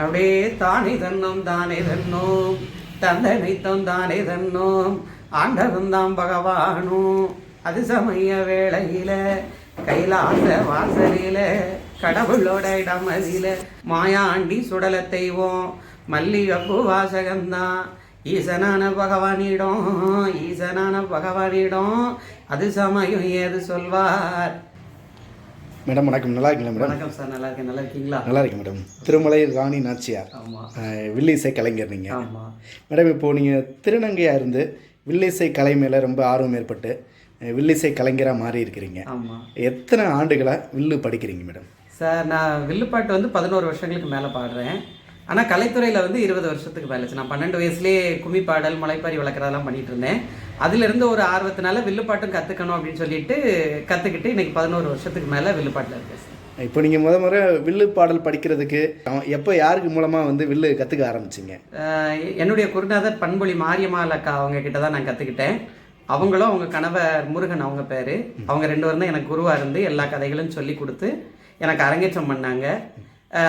அப்படியே தானே தன்னோம் தானே தன்னோம். தந்தை தந்தனைத்தோம் தானே தன்னோம். ஆண்டவன் தான் பகவானும் அது சமய வேளையில கைலாச வாசலில கடவுளோட இடமதியில மாயாண்டி சுடல தெய்வம் மல்லிகப்பு வாசகம்தான். ஈசனான பகவானிடம் ஈசனான பகவானிடம் அது சமயம் ஏது சொல்வார்? மேடம் வணக்கம். நல்லா இருக்கீங்களா மேடம்? வணக்கம் சார் நல்லா இருக்கேன். நல்லா இருக்கீங்களா? நல்லா இருக்கேன் மேடம். திருமலை ராணி நாச்சியார். வில்லிசை கலைஞர் நீங்கள் மேடம் இப்போது நீங்கள் திருநங்கையாக இருந்து வில்லிசை கலை மேலே ரொம்ப ஆர்வம் ஏற்பட்டு வில்லிசை கலைஞராக மாறி இருக்கிறீங்க. எத்தனை ஆண்டுகளாக வில்லு படிக்கிறீங்க மேடம்? சார் நான் வில்லுப்பாட்டு வந்து பதினோரு வருஷங்களுக்கு மேலே பாடுறேன். ஆனால் கலைத்துறையில் வந்து இருபது வருஷத்துக்கு மேலே. நான் பன்னெண்டு வயசுலேயே கும்மி பாடல் முளைப்பாரி வளர்க்குறதெல்லாம் பண்ணிட்டு இருந்தேன். அதிலிருந்து ஒரு ஆர்வத்தினால வில்லுப்பாட்டும் கற்றுக்கணும் அப்படின்னு சொல்லிட்டு கற்றுக்கிட்டு இன்னைக்கு பதினோரு வருஷத்துக்கு மேலே வில்லுப்பாட்டில் இருக்கேன் இப்போ நீங்கள் முத முறை வில்லு பாடல் படிக்கிறதுக்கு அவன் எப்போ யாருக்கு மூலமாக வந்து வில்லு கற்றுக்க ஆரம்பிச்சிங்க? என்னுடைய குருநாதர் பண்பொழி மாரியம்மாள் அக்கா அவங்க கிட்ட தான் நான் கற்றுக்கிட்டேன் அவங்களும் அவங்க கணவர் முருகன் அவங்க பேர். அவங்க ரெண்டு பேரும் தான் எனக்கு குருவாக இருந்து எல்லா கதைகளும் சொல்லி கொடுத்து எனக்கு அரங்கேற்றம் பண்ணாங்க.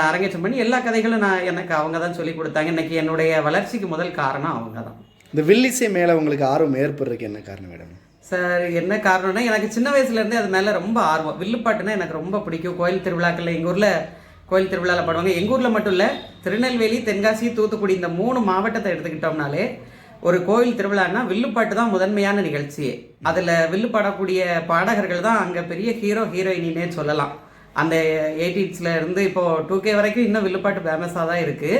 அரங்கேற்றம் பண்ணி எல்லா கதைகளும் நான் எனக்கு அவங்க தான் சொல்லி கொடுத்தாங்க. இன்னைக்கு என்னுடைய வளர்ச்சிக்கு முதல் காரணம் அவங்க தான். இந்த வில்லிசை மேலே உங்களுக்கு ஆர்வம் ஏற்படுறதுக்கு என்ன காரணம் மேடம்? சார் என்ன காரணம்னா எனக்கு சின்ன வயசுலேருந்தே அது மேலே ரொம்ப ஆர்வம். வில்லுப்பாட்டுனா எனக்கு ரொம்ப பிடிக்கும். கோயில் திருவிழாக்களில் எங்கள் ஊரில் கோயில் திருவிழாவில் பாடுவாங்க. எங்கள் ஊரில் மட்டும் இல்லை திருநெல்வேலி தென்காசி தூத்துக்குடி இந்த மூணு மாவட்டத்தை எடுத்துக்கிட்டோம்னாலே ஒரு கோயில் திருவிழான்னா வில்லுப்பாட்டு தான் முதன்மையான நிகழ்ச்சியே. அதில் வில்லு பாடக்கூடிய பாடகர்கள் தான் அங்கே பெரிய ஹீரோ ஹீரோயினினே சொல்லலாம். அந்த எயிட்டிஸ்ல இருந்து இப்போ டூ கே வரைக்கும் இன்னும் வில்லுப்பாட்டு ஃபேமஸாக தான் இருக்கு.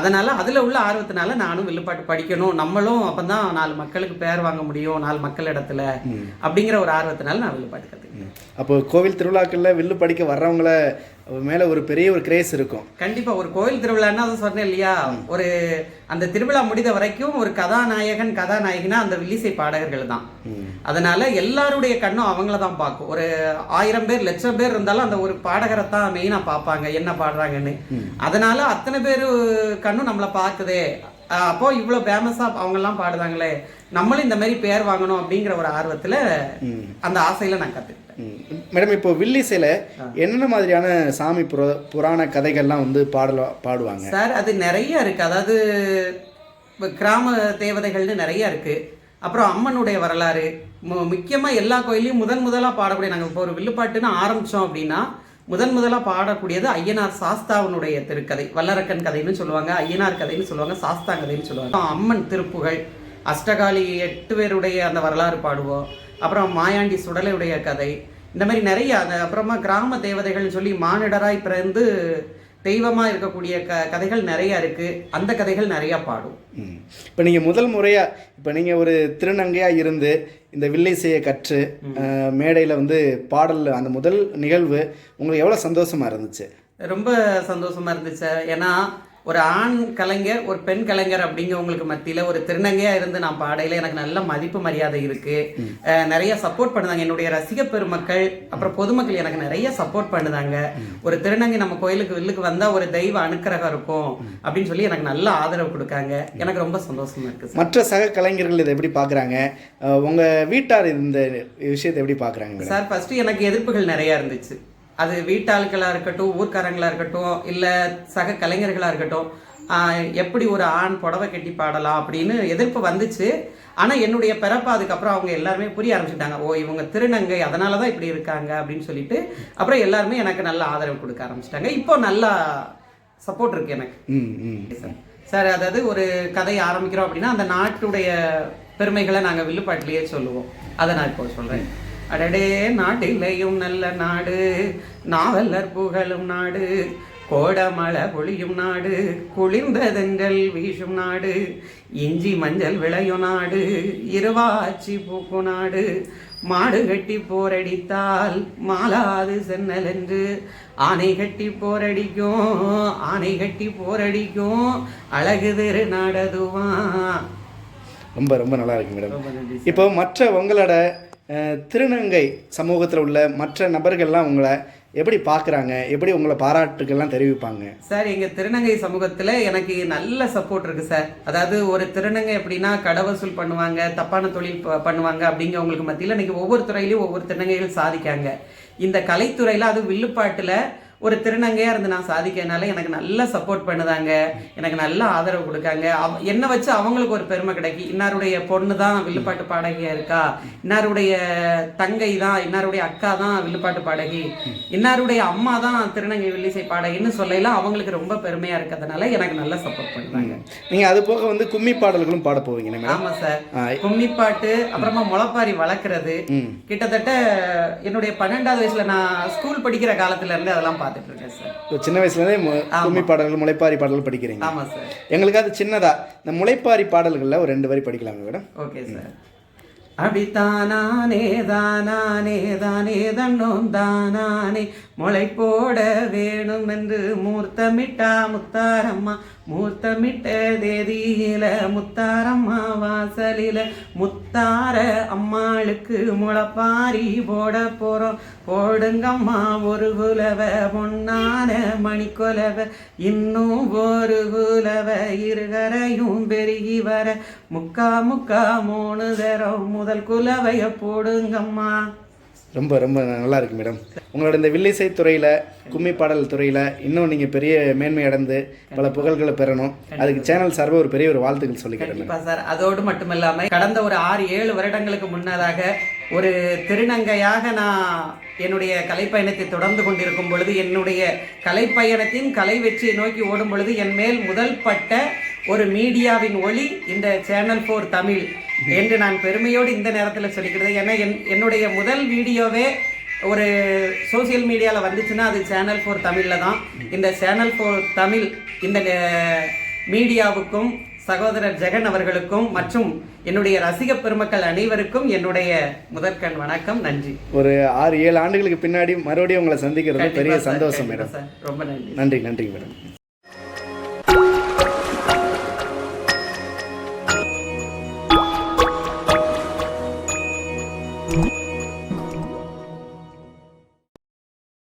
அதனால அதில் உள்ள ஆர்வத்தினால நானும் வில்லுப்பாட்டு படிக்கணும். நம்மளும் அப்பதான் நாலு மக்களுக்கு பேர் வாங்க முடியும் நாலு மக்கள் இடத்துல அப்படிங்கிற ஒரு ஆர்வத்தினால நான் வில்லுப்பாட்டு கற்றுக்கிட்டேன் அப்போ கோவில் திருவிழாக்களில் வில்லு படிக்க வர்றவங்கள மேலே ஒரு பெரிய ஒரு கிரேஸ் இருக்கும். கண்டிப்பா ஒரு கோயில் திருவிழான்னா அதை சொன்னேன் இல்லையா? ஒரு அந்த திருவிழா முடிந்த வரைக்கும் ஒரு கதாநாயகன் கதாநாயகினா அந்த வில்லிசை பாடகர்கள் தான். அதனால எல்லாருடைய கண்ணும் அவங்கள தான் பார்க்கும். ஒரு ஆயிரம் பேர் லட்சம் பேர் இருந்தாலும் அந்த ஒரு பாடகரை தான் மெயினா பார்ப்பாங்க என்ன பாடுறாங்கன்னு. அதனால அத்தனை பேர் கண்ணும் நம்மளை பார்க்குதே. அப்போ இவ்வளோ ஃபேமஸாக அவங்கெல்லாம் பாடுதாங்களே நம்மளும் இந்த மாதிரி பேர் வாங்கணும் அப்படிங்கிற ஒரு ஆர்வத்துல அந்த ஆசையில நான் கற்றுக்கிட்டேன். மேடம் இப்போ வில்லிசையில் என்னென்ன மாதிரியான சாமி புர புராண கதைகள்லாம் வந்து பாடல பாடுவாங்க? சார் அது நிறைய இருக்கு. அதாவது கிராம தேவதைகள்னு நிறைய இருக்கு. அப்புறம் அம்மனுடைய வரலாறு. மு- முக்கியமா எல்லா கோயிலையும் முதன் முதலா பாடக்கூடிய நாங்கள் இப்போ ஒரு வில்லுப்பாட்டுன்னு ஆரம்பிச்சோம் அப்படின்னா முதன் முதலா பாடக்கூடியது ஐயனார் சாஸ்தாவனுடைய திருக்கதை. வல்லரக்கன் கதைன்னு சொல்லுவாங்க ஐயனார் கதைன்னு சொல்லுவாங்க சாஸ்தா கதைன்னு சொல்லுவாங்க. அம்மன் திருப்புகள் அஷ்டகாளி எட்டு பேருடைய அந்த வரலாறு பாடுவோம். அப்புறம் மாயாண்டி சுடலையுடைய கதை. இந்த மாதிரி நிறைய அந்த அப்புறமா கிராம தேவதைகள்னு சொல்லி மானிடராய் பிறந்து தெய்வமா இருக்கக்கூடிய க கதைகள் நிறைய இருக்கு. அந்த கதைகள் நிறைய பாடும். இப்போ நீங்கள் முதல் முறையாக இப்போ நீங்கள் ஒரு திருநங்கையாக இருந்து இந்த வில்லிசையை கற்று மேடையில் வந்து பாடல் அந்த முதல் நிகழ்வு உங்களுக்கு எவ்வளோ சந்தோஷமாக இருந்துச்சு? ரொம்ப சந்தோஷமா இருந்துச்சு ஏன்னா ஒரு ஆண் கலைஞர் ஒரு பெண் கலைஞர் அப்படிங்கிறவங்களுக்கு மத்தியில ஒரு திருநங்கையா இருந்து நான் பாடையில எனக்கு நல்ல மதிப்பு மரியாதை இருக்கு. அஹ் நிறைய சப்போர்ட் பண்ணுதாங்க. என்னுடைய ரசிக பெருமக்கள் அப்புறம் பொதுமக்கள் எனக்கு நிறைய சப்போர்ட் பண்ணுதாங்க. ஒரு திருநங்கை நம்ம கோயிலுக்கு வில்லுக்கு வந்தா ஒரு தெய்வ அனுக்கிரகம் இருக்கும் அப்படின்னு சொல்லி எனக்கு நல்ல ஆதரவு கொடுக்காங்க. எனக்கு ரொம்ப சந்தோஷமா இருக்கு சார். மற்ற சக கலைஞர்கள் இதை எப்படி பார்க்குறாங்க உங்கள் வீட்டார் இந்த விஷயத்தை எப்படி பார்க்குறாங்க சார் ஃபர்ஸ்ட் எனக்கு எதிர்ப்புகள் நிறைய இருந்துச்சு. அது வீட்டாட்களா இருக்கட்டும் ஊர்க்காரங்களா இருக்கட்டும் இல்ல சக கலைஞர்களா இருக்கட்டும் எப்படி ஒரு ஆண் புடவை கட்டி பாடலாம் அப்படின்னு எதிர்ப்பு வந்துச்சு. ஆனா என்னுடைய பிறப்பு அதுக்கப்புறம் அவங்க எல்லாருமே புரிய ஆரம்பிச்சுட்டாங்க. ஓ இவங்க திருநங்கை அதனால தான் இப்படி இருக்காங்க அப்படின்னு சொல்லிட்டு அப்புறம் எல்லாருமே எனக்கு நல்ல ஆதரவு கொடுக்க ஆரம்பிச்சிட்டாங்க. இப்போ நல்லா சப்போர்ட் இருக்கு எனக்கு. சார் சார் அதாவது ஒரு கதை ஆரம்பிக்கிறோம் அப்படின்னா அந்த நாட்டுடைய பெருமைகளை நாங்கள் வில்லுப்பாட்டிலேயே சொல்லுவோம். அதை நான் இப்போ சொல்கிறேன் அடடே நாட்டிலேயும் நல்ல நாடு நாவலர் புகழும் நாடு கோடமழை பொழியும் நாடு குளிர்ந்ததென்றல் வீசும் நாடு இஞ்சி மஞ்சள் விளையும் நாடு இருவாச்சி பூக்கும் நாடு மாடு கட்டி போரடித்தால் மாலாது சென்னல் என்று ஆனை கட்டி போரடிக்கும் ஆனை கட்டி போரடிக்கும் அழகு திரு நாடதுவான் ரொம்ப ரொம்ப நல்லா இருக்கு மேடம். இப்போ மற்ற உங்களோட திருநங்கை சமூகத்தில் உள்ள மற்ற நபர்கள்லாம் உங்களை எப்படி பார்க்குறாங்க எப்படி உங்களை பாராட்டுக்கள்லாம் தெரிவிப்பாங்க? சார் எங்கள் திருநங்கை சமூகத்தில் எனக்கு நல்ல சப்போர்ட் இருக்குது சார். அதாவது ஒரு திருநங்கை எப்படின்னா கடை வசூல் பண்ணுவாங்க தப்பான தொழில் ப- பண்ணுவாங்க அப்படிங்கிறவங்களுக்கு மத்தியில் இன்றைக்கி ஒவ்வொரு துறையிலையும் ஒவ்வொரு திருநங்கைகள் சாதிக்காங்க இந்த கலைத்துறையில் அது வில்லுப்பாட்டில் ஒரு திருநங்கையா இருந்து நான் சாதிக்கிறதுனால எனக்கு நல்ல சப்போர்ட் பண்ணுதாங்க. எனக்கு நல்ல ஆதரவு கொடுக்காங்க. அவ என்னை வச்சு அவங்களுக்கு ஒரு பெருமை கிடைக்கும் இன்னாருடைய பொண்ணு தான் வில்லுப்பாட்டு பாடகியா இருக்கா? இன்னாருடைய தங்கை தான் இன்னாருடைய அக்கா தான் வில்லுப்பாட்டு பாடகி? இன்னாருடைய அம்மா தான் திருநங்கை வில்லிசை பாடகின்னு சொல்லையில அவங்களுக்கு ரொம்ப பெருமையா இருக்கிறதுனால எனக்கு நல்ல சப்போர்ட் பண்ணுறாங்க நீங்கள் அது போக வந்து கும்மி பாடல்களும் பாட போவீங்க மேடம் ஆமா சார். ஆ, கும்மிப்பாட்டு அப்புறமா முளைப்பாரி வளர்க்குறது. கிட்டத்தட்ட என்னுடைய பன்னெண்டாவது வயசுல நான் ஸ்கூல் படிக்கிற காலத்துல இருந்து அதெல்லாம் பார்த்துட்டு இருக்கேன் சார் சின்ன வயசுலேருந்தே கும்மி பாடல்கள் முளைப்பாரி பாடல்கள் படிக்கிறீங்க. ஆமா சார் எங்களுக்கு அது சின்னதா இந்த முளைப்பாரி பாடல்களில் ஒரு ரெண்டு வரி படிக்கலாங்க மேடம் ஓகே சார் அடித்தானானே தானானே தானே தன்னோம் தானானே முளை போட வேணும் என்று மூர்த்தமிட்டா முத்தாரம்மா மூர்த்தமிட்ட முத்தாரம்மா வாசலில முத்தார அம்மாளுக்கு முளப்பாரி போட போறோம். போடுங்கம்மா ஒரு குலவ பொன்னான மணிக்குலவ. இன்னும் ஒரு குலவ இருகரையும் பெருகி வர. முக்கா முக்கா மூணு தரம் முதல் குலவைய போடுங்கம்மா. ரொம்ப ரொம்ப நல்லா இருக்கு மேடம் உங்களோட இந்த வில்லிசை துறையில் கும்மி பாடல் துறையில் இன்னும் நீங்கள் பெரிய மேன்மை அடைந்து பல புகழ்களை பெறணும். அதுக்கு சேனல் சார்பாக ஒரு பெரிய ஒரு வாழ்த்துக்கள் சொல்லிக்கிறேன் சார். அதோடு மட்டும் கடந்த ஒரு ஆறு ஏழு வருடங்களுக்கு முன்னதாக ஒரு திருநங்கையாக நான் என்னுடைய கலைப்பயணத்தை தொடர்ந்து கொண்டிருக்கும் பொழுது என்னுடைய கலைப்பயணத்தின் கலை வெற்றியை நோக்கி ஓடும் பொழுது என் மேல் முதல் பட்ட ஒரு மீடியாவின் ஒளி இந்த சேனல் ஃபோர் தமிழ். என்று நான் பெருமையோடு இந்த நேரத்தில் சொல்லிக்கிறது. ஏன்னா என் என்னுடைய முதல் வீடியோவே ஒரு சோஷியல் மீடியாவில் வந்துச்சுன்னா அது சேனல் ஃபோர் தமிழில் தான். இந்த சேனல் ஃபோர் தமிழ் இந்த மீடியாவுக்கும் சகோதரர் ஜெகன் அவர்களுக்கும் மற்றும் என்னுடைய ரசிக பெருமக்கள் அனைவருக்கும் என்னுடைய முதற்கண் வணக்கம். நன்றி. ஒரு ஆறு ஏழு ஆண்டுகளுக்கு பின்னாடி மறுபடியும் உங்களை சந்திக்கிறது. பெரிய சந்தோஷம் மேடம். ரொம்ப நன்றி. நன்றி நன்றி மேடம்.